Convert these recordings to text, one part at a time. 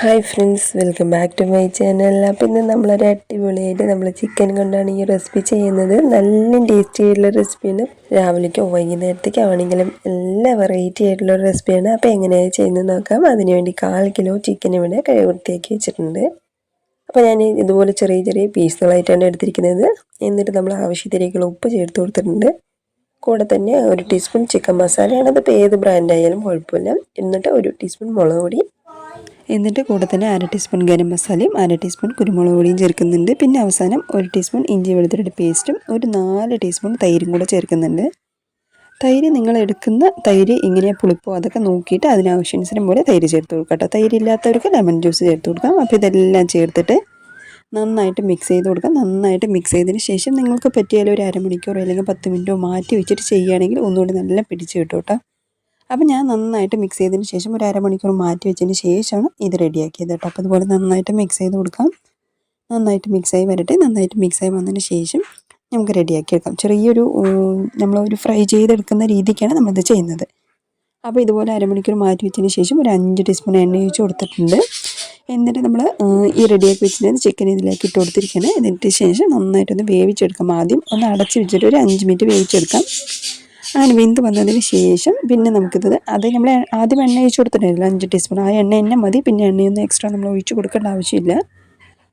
Hi friends welcome back to my channel അപ്പോൾ ഇന്ന് നമ്മളൊരു അടിപൊളിയായിട്ട് നമ്മൾ ചിക്കൻ കൊണ്ടാണ് ഈ റെസിപ്പി ചെയ്യുന്നത്. നല്ല ടേസ്റ്റി ആയിട്ടുള്ള റെസിപ്പിയാണ് രാവിലേക്കോ വൈകുന്നേരത്തേക്കോ ആണെങ്കിലും എല്ലാ വെറൈറ്റി ആയിട്ടുള്ള റെസിപ്പിയാണ് അപ്പോൾ എങ്ങനെയാണ് ചെയ്യുന്നത് നോക്കാം. അതിനുവേണ്ടി കാൽ കിലോ ചിക്കൻ ഇവിടെ കഴിവ് വൃത്തിയാക്കി വെച്ചിട്ടുണ്ട്. അപ്പോൾ ഞാൻ ഇതുപോലെ ചെറിയ ചെറിയ പീസുകളായിട്ടാണ് എടുത്തിരിക്കുന്നത്. എന്നിട്ട് നമ്മൾ ആവശ്യത്തിലേക്കുള്ള ഉപ്പ് ചേർത്ത് കൊടുത്തിട്ടുണ്ട്. കൂടെ തന്നെ ഒരു ടീസ്പൂൺ ചിക്കൻ മസാലയാണ് അതിപ്പോൾ ഏത് ബ്രാൻഡായാലും കുഴപ്പമില്ല. എന്നിട്ട് ഒരു ടീസ്പൂൺ മുളക് പൊടി എന്നിട്ട് കൂടെ തന്നെ അര ടീസ്പൂൺ ഗരം മസാലയും അര ടീസ്പൂൺ കുരുമുളക് പൊടിയും ചേർക്കുന്നുണ്ട്. പിന്നെ അവസാനം ഒരു ടീസ്പൂൺ ഇഞ്ചി വെളുത്തുള്ളി പേസ്റ്റും ഒരു നാല് ടീസ്പൂൺ തൈരും കൂടെ ചേർക്കുന്നുണ്ട്. തൈര് നിങ്ങൾ എടുക്കുന്ന തൈര് ഇങ്ങനെ പുളിപ്പോ അതൊക്കെ നോക്കിയിട്ട് അതിനാവശ്യാനുസരം പോലെ തൈര് ചേർത്ത് കൊടുക്കാം കേട്ടോ. തൈര് ഇല്ലാത്തവർക്ക് ലെമൺ ജ്യൂസ് ചേർത്ത് കൊടുക്കാം. അപ്പോൾ ഇതെല്ലാം ചേർത്തിട്ട് നന്നായിട്ട് മിക്സ് ചെയ്ത് കൊടുക്കാം. നന്നായിട്ട് മിക്സ് ചെയ്തതിന് ശേഷം നിങ്ങൾക്ക് പറ്റിയാലും ഒരു അരമണിക്കൂറോ അല്ലെങ്കിൽ പത്ത് മിനിറ്റോ മാറ്റി വെച്ചിട്ട് ചെയ്യുകയാണെങ്കിൽ ഒന്നുകൂടി നല്ല പിടിച്ച് കിട്ടും കേട്ടോ. അപ്പോൾ ഞാൻ നന്നായിട്ട് മിക്സ് ചെയ്തതിന് ശേഷം ഒരു അരമണിക്കൂർ മാറ്റി വെച്ചതിന് ശേഷമാണ് ഇത് റെഡിയാക്കിയത് കേട്ടോ. അപ്പോൾ അതുപോലെ നന്നായിട്ട് മിക്സ് ചെയ്ത് കൊടുക്കാം. നന്നായിട്ട് മിക്സായി വരട്ടെ. നന്നായിട്ട് മിക്സായി വന്നതിന് ശേഷം നമുക്ക് റെഡിയാക്കി എടുക്കാം. ചെറിയൊരു നമ്മളൊരു ഫ്രൈ ചെയ്തെടുക്കുന്ന രീതിക്കാണ് നമ്മളിത് ചെയ്യുന്നത്. അപ്പോൾ ഇതുപോലെ അരമണിക്കൂർ മാറ്റി വെച്ചതിന് ശേഷം ഒരു അഞ്ച് ടീസ്പൂൺ എണ്ണ ഒഴിച്ച് കൊടുത്തിട്ടുണ്ട്. എന്നിട്ട് നമ്മൾ ഈ റെഡിയാക്കി വെച്ചിട്ട് ചിക്കൻ ഇതിലേക്ക് ഇട്ട് കൊടുത്തിരിക്കണം എന്നിട്ട് ശേഷം നന്നായിട്ടൊന്ന് വേവിച്ചെടുക്കാം. ആദ്യം ഒന്ന് അടച്ച് വെച്ചിട്ട് ഒരു അഞ്ച് മിനിറ്റ് വേവിച്ചെടുക്കാം. അങ്ങനെ വെന്ത് വന്നതിന് ശേഷം പിന്നെ നമുക്കിത് അത് നമ്മൾ ആദ്യം എണ്ണ ഒഴിച്ച് കൊടുത്തിട്ടുണ്ടായിരുന്നു അഞ്ച് ടീസ്പൂൺ ആ എണ്ണ തന്നെ മതി. പിന്നെ എണ്ണയൊന്നും എക്സ്ട്രാ നമ്മൾ ഒഴിച്ച് കൊടുക്കേണ്ട ആവശ്യമില്ല.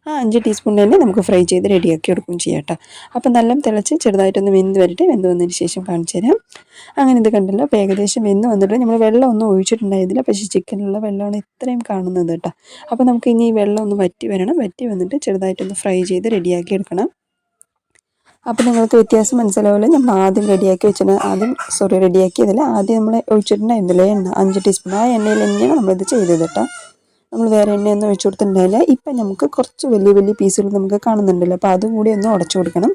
ആ അഞ്ച് ടീസ്പൂൺ തന്നെ നമുക്ക് ഫ്രൈ ചെയ്ത് റെഡിയാക്കി എടുക്കുകയും ചെയ്യാം കേട്ടോ. അപ്പം നല്ല തിളച്ച് ചെറുതായിട്ടൊന്ന് വെന്ത് വരട്ടെ. വെന്ത് വന്നതിന് ശേഷം കാണിച്ചു തരാം. അങ്ങനെ ഇത് കണ്ടല്ലോ. അപ്പോൾ ഏകദേശം വെന്ത് വന്നിട്ട് നമ്മൾ വെള്ളം ഒന്നും ഒഴിച്ചിട്ടുണ്ടായിരുന്നില്ല. പക്ഷേ ചിക്കനിലുള്ള വെള്ളമാണ് ഇത്രയും കാണുന്നത് കേട്ടോ. അപ്പോൾ നമുക്ക് ഇനി ഈ വെള്ളം ഒന്ന് വറ്റി വരണം. വറ്റി വന്നിട്ട് ചെറുതായിട്ടൊന്ന് ഫ്രൈ ചെയ്ത് റെഡിയാക്കി എടുക്കണം. അപ്പോൾ നിങ്ങൾക്ക് വ്യത്യാസം മനസ്സിലാവില്ല നമ്മൾ ആദ്യം റെഡിയാക്കി വെച്ചിട്ട് ആദ്യം സോറി റെഡിയാക്കിയതല്ല ആദ്യം നമ്മൾ ഒഴിച്ചിട്ടുണ്ടായിരുന്നില്ലേ എണ്ണ അഞ്ച് ടീസ്പൂൺ ആ എണ്ണയിൽ തന്നെയാണ് നമ്മളിത് ചെയ്തത് കേട്ടോ. നമ്മൾ വേറെ എണ്ണയൊന്നും ഒഴിച്ചു കൊടുത്തിട്ടുണ്ടായില്ല. ഇപ്പം നമുക്ക് കുറച്ച് വലിയ വലിയ പീസുകൾ നമുക്ക് കാണുന്നുണ്ടല്ലോ. അപ്പോൾ അതും കൂടി ഒന്ന് ഉടച്ചു കൊടുക്കണം.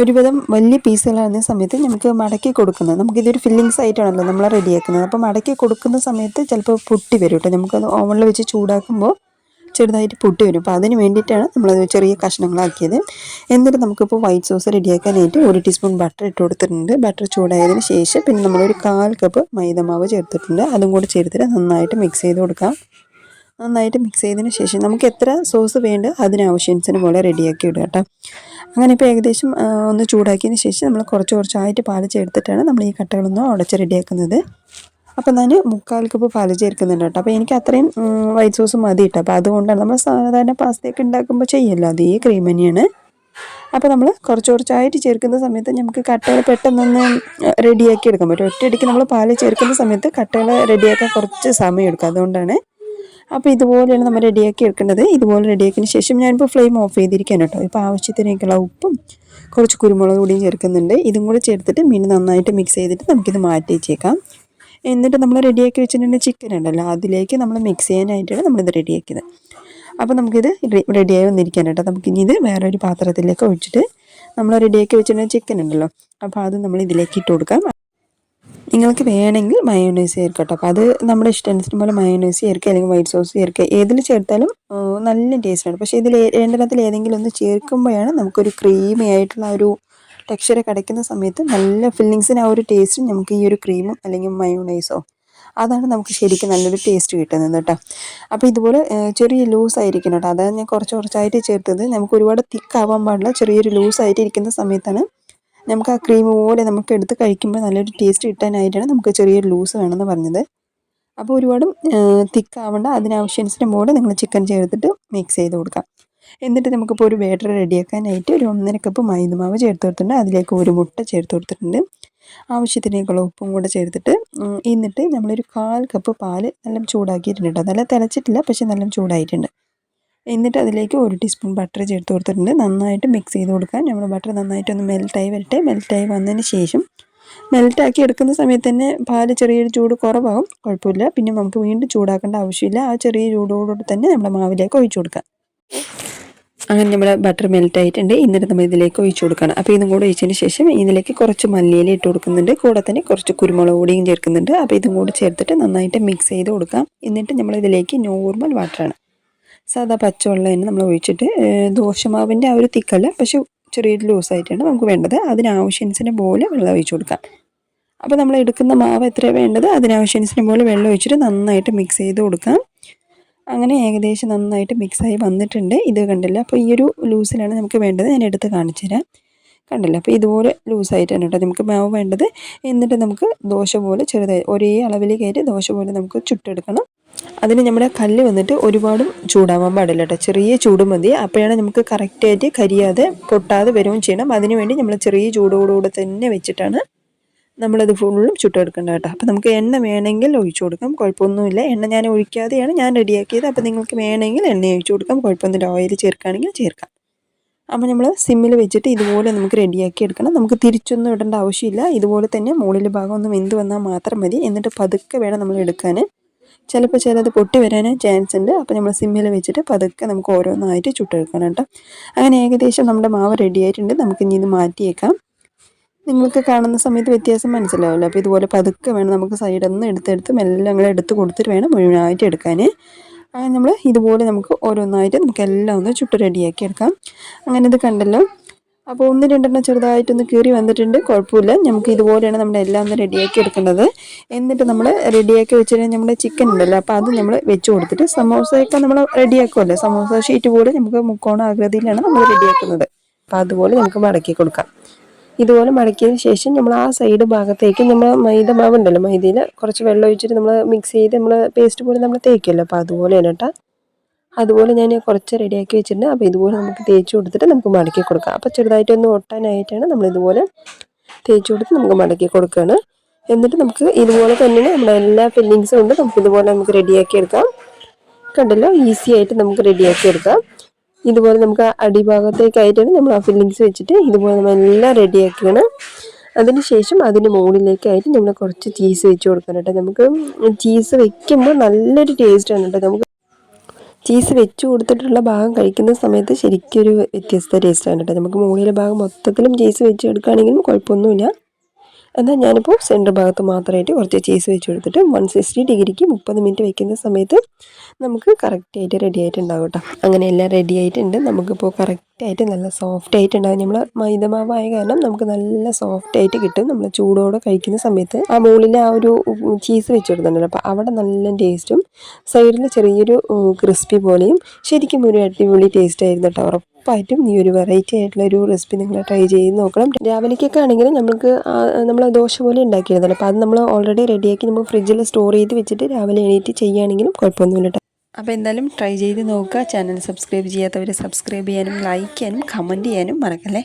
ഒരുവിധം വലിയ പീസുകളാകുന്ന സമയത്ത് നമുക്ക് മടക്കി കൊടുക്കുന്നത്. നമുക്കിതൊരു ഫില്ലിങ്സ് ആയിട്ടാണല്ലോ നമ്മൾ റെഡിയാക്കുന്നത് അപ്പോൾ മടക്കി കൊടുക്കുന്ന സമയത്ത് ചിലപ്പോൾ പൊട്ടി വരും കേട്ടോ. നമുക്കത് ഓവണിൽ വെച്ച് ചൂടാക്കുമ്പോൾ ചെറുതായിട്ട് പൊട്ടി വരും. അപ്പോൾ അതിന് വേണ്ടിയിട്ടാണ് നമ്മളത് ചെറിയ കഷ്ണങ്ങളാക്കിയത്. എന്നിട്ട് നമുക്കിപ്പോൾ വൈറ്റ് സോസ് റെഡിയാക്കാനായിട്ട് ഒരു ടീസ്പൂൺ ബട്ടർ ഇട്ട് കൊടുത്തിട്ടുണ്ട്. ബട്ടർ ചൂടായതിന് ശേഷം പിന്നെ നമ്മളൊരു കാൽ കപ്പ് മൈദമാവ് ചേർത്തിട്ടുണ്ട്. അതും കൂടി ചേർത്തിട്ട് നന്നായിട്ട് മിക്സ് ചെയ്ത് കൊടുക്കാം. നന്നായിട്ട് മിക്സ് ചെയ്തതിന് ശേഷം നമുക്ക് എത്ര സോസ് വേണ്ട അതിനാവശ്യത്തിന് പോലെ റെഡിയാക്കി ഇടുക കേട്ടോ. അങ്ങനെ ഇപ്പോൾ ഏകദേശം ഒന്ന് ചൂടാക്കിയതിന് ശേഷം നമ്മൾ കുറച്ച് കുറച്ചായിട്ട് പാൽ ചേർത്തിട്ടാണ് നമ്മൾ ഈ കട്ടകളൊന്നും ഉടച്ച് റെഡിയാക്കുന്നത്. അപ്പം ഞാൻ മുക്കാൽ കപ്പ് പാൽ ചേർക്കുന്നുണ്ട് കേട്ടോ. അപ്പോൾ എനിക്ക് അത്രയും വൈറ്റ് സോസ് മതി കേട്ടോ. അപ്പോൾ അതുകൊണ്ടാണ് നമ്മൾ സാധാരണ പാസ്തയൊക്കെ ഉണ്ടാക്കുമ്പോൾ ചെയ്യല്ലോ. അതേ ക്രീം തന്നെയാണ്. അപ്പോൾ നമ്മൾ കുറച്ച് കുറച്ചായിട്ട് ചേർക്കുന്ന സമയത്ത് നമുക്ക് കട്ടകൾ പെട്ടെന്നൊന്ന് റെഡിയാക്കി എടുക്കാൻ പറ്റും. ഒറ്റയടിക്ക് നമ്മൾ പാൽ ചേർക്കുന്ന സമയത്ത് കട്ടകൾ റെഡിയാക്കാൻ കുറച്ച് സമയം എടുക്കും. അതുകൊണ്ടാണ് അപ്പോൾ ഇതുപോലെയാണ് നമ്മൾ റെഡിയാക്കി എടുക്കേണ്ടത്. ഇതുപോലെ റെഡിയാക്കിയതിന് ശേഷം ഞാനിപ്പോൾ ഫ്ലെയിം ഓഫ് ചെയ്തിരിക്കാൻ കേട്ടോ. ഇപ്പോൾ ആവശ്യത്തിനേക്കുള്ള ഉപ്പും കുറച്ച് കുരുമുളക് കൂടിയും ചേർക്കുന്നുണ്ട്. ഇതും കൂടി ചേർത്തിട്ട് മീൻ നന്നായിട്ട് മിക്സ് ചെയ്തിട്ട് നമുക്കിത് മാറ്റി വെച്ചേക്കാം. എന്നിട്ട് നമ്മൾ റെഡിയാക്കി വെച്ചിട്ടുണ്ടെങ്കിൽ ചിക്കൻ ഉണ്ടല്ലോ. അതിലേക്ക് നമ്മൾ മിക്സ് ചെയ്യാനായിട്ടാണ് നമ്മളിത് റെഡിയാക്കിയത്. അപ്പോൾ നമുക്കിത് റെഡിയായി വന്നിരിക്കാൻ കേട്ടോ. നമുക്ക് ഇനി ഇത് വേറൊരു പാത്രത്തിലേക്ക് ഒഴിച്ചിട്ട് നമ്മൾ റെഡിയാക്കി വെച്ചിട്ടുണ്ടെങ്കിൽ ചിക്കൻ ഉണ്ടല്ലോ. അപ്പോൾ അത് നമ്മൾ ഇതിലേക്ക് ഇട്ട് കൊടുക്കാം. നിങ്ങൾക്ക് വേണമെങ്കിൽ മയോണൈസ് ചേർക്കട്ടോ അപ്പോൾ അത് നമ്മുടെ ഇഷ്ടത്തിന് പോലെ മയോണൈസ് ചേർക്കുക അല്ലെങ്കിൽ വൈറ്റ് സോസ് ചേർക്കുക. ഏതിൽ ചേർത്താലും നല്ല ടേസ്റ്റാണ് പക്ഷേ ഇതിൽ രണ്ടെണ്ണത്തിൽ ഏതെങ്കിലും ഒന്ന് ചേർക്കുമ്പോഴാണ് നമുക്കൊരു ക്രീമി ആയിട്ടുള്ള ഒരു ടെക്സ്ചർ കിടക്കുന്ന സമയത്ത് നല്ല ഫില്ലിങ്സിന് ആ ഒരു ടേസ്റ്റ് നമുക്ക് ഈ ഒരു ക്രീമും അല്ലെങ്കിൽ മയോണൈസോ അതാണ് നമുക്ക് ശരിക്കും നല്ലൊരു ടേസ്റ്റ് കിട്ടുന്നത് കേട്ടോ. അപ്പോൾ ഇതുപോലെ ചെറിയ ലൂസ് ആയിരിക്കണം കേട്ടോ. അതാണ് ഞാൻ കുറച്ച് കുറച്ചായിട്ട് ചേർത്തത്. നമുക്ക് ഒരുപാട് തിക്ക് ആവാൻ പാടില്ല. ചെറിയൊരു ലൂസ് ആയിട്ട് ഇരിക്കുന്ന സമയത്താണ് നമുക്ക് ആ ക്രീം പോലെ നമുക്ക് എടുത്ത് കഴിക്കുമ്പോൾ നല്ലൊരു ടേസ്റ്റ് കിട്ടാനായിട്ടാണ് നമുക്ക് ചെറിയൊരു ലൂസ് വേണമെന്ന് പറഞ്ഞത്. അപ്പോൾ ഒരുപാട് തിക്കാവേണ്ട അനുസരിച്ച് പോലെ നിങ്ങൾ ചിക്കൻ ചേർത്തിട്ട് മിക്സ് ചെയ്ത് കൊടുക്കാം. എന്നിട്ട് നമുക്കിപ്പോൾ ഒരു ബാറ്റർ റെഡിയാക്കാനായിട്ട് ഒരു ഒന്നര കപ്പ് മൈദമാവ് ചേർത്ത് കൊടുത്തിട്ടുണ്ട്. അതിലേക്ക് ഒരു മുട്ട ചേർത്ത് കൊടുത്തിട്ടുണ്ട്. ആവശ്യത്തിനേക്കുള്ള ഉപ്പും കൂടെ ചേർത്തിട്ട് എന്നിട്ട് നമ്മളൊരു കാൽ കപ്പ് പാൽ നല്ല ചൂടാക്കിയിട്ടുണ്ട് കേട്ടോ. നല്ല തിളച്ചിട്ടില്ല പക്ഷേ നല്ല ചൂടായിട്ടുണ്ട്. എന്നിട്ട് അതിലേക്ക് ഒരു ടീസ്പൂൺ ബട്ടർ ചേർത്ത് കൊടുത്തിട്ടുണ്ട്. നന്നായിട്ട് മിക്സ് ചെയ്ത് കൊടുക്കാൻ. നമ്മൾ ബട്ടർ നന്നായിട്ടൊന്ന് മെൽറ്റായി വരട്ടെ. മെൽറ്റായി വന്നതിന് ശേഷം മെൽറ്റാക്കി എടുക്കുന്ന സമയത്ത് തന്നെ പാൽ ചെറിയൊരു ചൂട് കുറവാകും. കുഴപ്പമില്ല. പിന്നെ നമുക്ക് വീണ്ടും ചൂടാക്കേണ്ട ആവശ്യമില്ല. ആ ചെറിയ ചൂടോടുകൂടി തന്നെ നമ്മുടെ മാവിലേക്ക് ഒഴിച്ചു കൊടുക്കാം. അങ്ങനെ നമ്മൾ ബട്ടർ മെൽറ്റ് ആയിട്ടുണ്ട്. എന്നിട്ട് നമ്മൾ ഇതിലേക്ക് ഒഴിച്ചു കൊടുക്കണം അപ്പോൾ ഇതും കൂടെ ഒഴിച്ചതിന് ശേഷം ഇതിലേക്ക് കുറച്ച് മല്ലിയില ഇട്ട് കൊടുക്കുന്നുണ്ട്. കൂടെ തന്നെ കുറച്ച് കുരുമുളക് പൊടിയും ചേർക്കുന്നുണ്ട്. അപ്പോൾ ഇതും കൂടെ ചേർത്തിട്ട് നന്നായിട്ട് മിക്സ് ചെയ്ത് കൊടുക്കാം. എന്നിട്ട് നമ്മൾ ഇതിലേക്ക് നോർമൽ വാട്ടറാണ് സാധാ പച്ചവെള്ളം തന്നെ നമ്മൾ ഒഴിച്ചിട്ട് ദോശമാവിന്റെ ആ ഒരു തിക്കല്ല പക്ഷേ ചെറിയൊരു ലൂസായിട്ടാണ് നമുക്ക് വേണ്ടത്. അതിനാവശ്യത്തിന് പോലെ വെള്ളം ഒഴിച്ചു കൊടുക്കാം. അപ്പോൾ നമ്മൾ എടുക്കുന്ന മാവ് എത്ര വേണ്ടത്? അതിനാവശ്യത്തിന് പോലെ വെള്ളം ഒഴിച്ചിട്ട് നന്നായിട്ട് മിക്സ് ചെയ്ത് കൊടുക്കാം. അങ്ങനെ ഏകദേശം നന്നായിട്ട് മിക്സായി വന്നിട്ടുണ്ട്. ഇത് കണ്ടില്ല. അപ്പോൾ ഈ ഒരു ലൂസിലാണ് നമുക്ക് വേണ്ടത്. ഞാൻ എടുത്ത് കാണിച്ചു തരാം. കണ്ടില്ല. അപ്പോൾ ഇതുപോലെ ലൂസായിട്ടാണ് കേട്ടോ നമുക്ക് മാവ് വേണ്ടത്. എന്നിട്ട് നമുക്ക് ദോശ പോലെ ചെറുതായി ഒരേ അളവിൽ കയറ്റി ദോശ പോലെ നമുക്ക് ചുട്ടെടുക്കണം. അതിന് നമ്മുടെ കല്ല് വന്നിട്ട് ഒരുപാടും ചൂടാവാൻ പാടില്ല കേട്ടോ. ചെറിയ ചൂട് മതി. അപ്പോഴാണ് നമുക്ക് കറക്റ്റായിട്ട് കരിയാതെ പൊട്ടാതെ വരികയും ചെയ്യണം. അതിനുവേണ്ടി നമ്മൾ ചെറിയ ചൂടോടുകൂടെ തന്നെ വെച്ചിട്ടാണ് നമ്മളത് ഫുള്ളും ചുട്ടെടുക്കേണ്ട കേട്ടോ. അപ്പോൾ നമുക്ക് എണ്ണ വേണമെങ്കിൽ ഒഴിച്ചു കൊടുക്കാം. കുഴപ്പമൊന്നുമില്ല. എണ്ണ ഞാൻ ഒഴിക്കാതെയാണ് ഞാൻ റെഡിയാക്കിയത് അപ്പോൾ നിങ്ങൾക്ക് വേണമെങ്കിൽ എണ്ണ ഒഴിച്ചു കൊടുക്കാം. കുഴപ്പമൊന്നുമില്ല. ഓയിൽ ചേർക്കുകയാണെങ്കിൽ ചേർക്കാം. അപ്പോൾ നമ്മൾ സിമ്മിൽ വെച്ചിട്ട് ഇതുപോലെ നമുക്ക് റെഡിയാക്കി എടുക്കണം. നമുക്ക് തിരിച്ചൊന്നും ഇടേണ്ട ആവശ്യമില്ല. ഇതുപോലെ തന്നെ മുകളിലെ ഭാഗം ഒന്ന് വെന്ത് വന്നാൽ മാത്രം മതി. എന്നിട്ട് പതുക്കെ വേണം നമ്മൾ എടുക്കാൻ ചിലപ്പോൾ ചിലത് പൊട്ടി വരാൻ ചാൻസ് ഉണ്ട്. അപ്പോൾ നമ്മൾ സിമ്മിൽ വെച്ചിട്ട് പതുക്കെ നമുക്ക് ഓരോന്നായിട്ട് ചുട്ടെടുക്കണം കേട്ടോ. അങ്ങനെ ഏകദേശം നമ്മുടെ മാവ് റെഡിയായിട്ടുണ്ട് നമുക്ക് ഇനി ഇത് മാറ്റിയേക്കാം. നിങ്ങൾക്ക് കാണുന്ന സമയത്ത് വ്യത്യാസം മനസ്സിലാവില്ല. അപ്പോൾ ഇതുപോലെ പതുക്കെ വേണം നമുക്ക് സൈഡിൽ നിന്ന് എടുത്തെടുത്ത് മെല്ലെ അങ്ങനെ എടുത്ത് കൊടുത്തിട്ട് വേണം മുഴുവനായിട്ട് എടുക്കാൻ. അങ്ങനെ നമ്മൾ ഇതുപോലെ നമുക്ക് ഓരോന്നായിട്ട് നമുക്ക് എല്ലാം ഒന്ന് ചുട്ട് റെഡിയാക്കി എടുക്കാം. അങ്ങനെ ഇത് കണ്ടല്ലോ. അപ്പോൾ ഒന്ന് രണ്ടെണ്ണം ചെറുതായിട്ടൊന്ന് കീറി വന്നിട്ടുണ്ട്. കുഴപ്പമില്ല. നമുക്ക് ഇതുപോലെയാണ് നമ്മുടെ എല്ലാം ഒന്ന് റെഡിയാക്കി എടുക്കേണ്ടത്. എന്നിട്ട് നമ്മൾ റെഡിയാക്കി വെച്ചിട്ട് നമ്മുടെ ചിക്കൻ ഉണ്ടല്ലോ അപ്പോൾ അത് നമ്മൾ വെച്ച് കൊടുത്തിട്ട് സമോസയൊക്കെ നമ്മൾ റെഡിയാക്കുമല്ലോ സമോസ ഷീറ്റ് പോലെ നമുക്ക് മുക്കോണ ആകൃതിയിലാണ് നമ്മൾ റെഡിയാക്കുന്നത് അപ്പോൾ അതുപോലെ നമുക്ക് മടക്കി കൊടുക്കാം. ഇതുപോലെ മടക്കിയതിന് ശേഷം നമ്മൾ ആ സൈഡ് ഭാഗത്തേക്ക് നമ്മൾ മൈദ മാവ് ഉണ്ടല്ലോ മൈദയിൽ കുറച്ച് വെള്ളം ഒഴിച്ചിട്ട് നമ്മൾ മിക്സ് ചെയ്ത് നമ്മൾ പേസ്റ്റ് പോലെ നമ്മൾ തേക്കുമല്ലോ അപ്പോൾ അതുപോലെയാണ് കേട്ടോ അതുപോലെ ഞാൻ കുറച്ച് റെഡിയാക്കി വെച്ചിട്ടുണ്ട്. അപ്പോൾ ഇതുപോലെ നമുക്ക് തേച്ച് കൊടുത്തിട്ട് നമുക്ക് മടക്കി കൊടുക്കാം. അപ്പോൾ ചെറുതായിട്ടൊന്ന് ഒട്ടാനായിട്ടാണ് നമ്മൾ ഇതുപോലെ തേച്ച് കൊടുത്ത് നമുക്ക് മടക്കി കൊടുക്കുകയാണ് എന്നിട്ട് നമുക്ക് ഇതുപോലെ തന്നെ നമ്മുടെ എല്ലാ ഫില്ലിങ്സും ഉണ്ട്. നമുക്ക് ഇതുപോലെ നമുക്ക് റെഡിയാക്കി എടുക്കാം. കണ്ടല്ലോ? ഈസി ആയിട്ട് നമുക്ക് റെഡിയാക്കി എടുക്കാം. ഇതുപോലെ നമുക്ക് അടിഭാഗത്തേക്കായിട്ടാണ് നമ്മൾ ആ ഫില്ലിങ്സ് വെച്ചിട്ട് ഇതുപോലെ നമ്മൾ എല്ലാം റെഡിയാക്കണം അതിനുശേഷം അതിന് മുകളിലേക്കായിട്ട് നമ്മൾ കുറച്ച് ചീസ് വെച്ച് കൊടുക്കണം കേട്ടോ. നമുക്ക് ചീസ് വെക്കുമ്പോൾ നല്ലൊരു ടേസ്റ്റാണ് കേട്ടോ. നമുക്ക് ചീസ് വെച്ച് കൊടുത്തിട്ടുള്ള ഭാഗം കഴിക്കുന്ന സമയത്ത് ശരിക്കൊരു വ്യത്യസ്ത ടേസ്റ്റാണ് കേട്ടോ. നമുക്ക് മുകളിലെ ഭാഗം മൊത്തത്തിലും ചീസ് വെച്ച് എടുക്കുകയാണെങ്കിലും കുഴപ്പമൊന്നുമില്ല. എന്നാൽ ഞാനിപ്പോൾ സെന്റർ ഭാഗത്ത് മാത്രമായിട്ട് കുറച്ച് ചീസ് വെച്ച് കൊടുത്തിട്ട് വൺ സിക്സ്റ്റി ഡിഗ്രിക്ക് മുപ്പത് മിനിറ്റ് വെക്കുന്ന സമയത്ത് നമുക്ക് കറക്റ്റായിട്ട് റെഡി ആയിട്ടുണ്ടാവും കേട്ടോ. അങ്ങനെ എല്ലാം റെഡി ആയിട്ടുണ്ട്. നമുക്കിപ്പോൾ കറക്റ്റായിട്ട് നല്ല സോഫ്റ്റ് ആയിട്ടുണ്ടാകും നമ്മൾ മൈദമാവായ കാരണം നമുക്ക് നല്ല സോഫ്റ്റ് ആയിട്ട് കിട്ടും. നമ്മൾ ചൂടോടെ കഴിക്കുന്ന സമയത്ത് ആ മുകളിൽ ആ ഒരു ചീസ് വെച്ച് കൊടുത്തിട്ടുണ്ടല്ലോ അപ്പോൾ അവിടെ നല്ല ടേസ്റ്റും സൈഡിൽ ചെറിയൊരു ക്രിസ്പി പോലെയും ശരിക്കും ഒരു അടിപൊളി ടേസ്റ്റ് ആയിരുന്നു കേട്ടോ ഉറപ്പായിട്ടും ഈ ഒരു വെറൈറ്റി ആയിട്ടുള്ള ഒരു റെസിപ്പി നിങ്ങൾ ട്രൈ ചെയ്ത് നോക്കണം. രാവിലേക്കൊക്കെ ആണെങ്കിൽ നമുക്ക് നമ്മൾ ദോശ പോലെ ഉണ്ടാക്കിയിരുന്നല്ലോ. അപ്പോൾ അത് നമ്മൾ ഓൾറെഡി റെഡിയാക്കി നമ്മൾ ഫ്രിഡ്ജിൽ സ്റ്റോർ ചെയ്ത് വെച്ചിട്ട് രാവിലെ എണീറ്റ് ചെയ്യുകയാണെങ്കിലും കുഴപ്പമൊന്നുമില്ല അപ്പോൾ എന്തായാലും ട്രൈ ചെയ്ത് നോക്കുക. ചാനൽ സബ്സ്ക്രൈബ് ചെയ്യാത്തവർ സബ്സ്ക്രൈബ് ചെയ്യാനും ലൈക്ക് ചെയ്യാനും കമന്റ് ചെയ്യാനും മറക്കല്ലേ?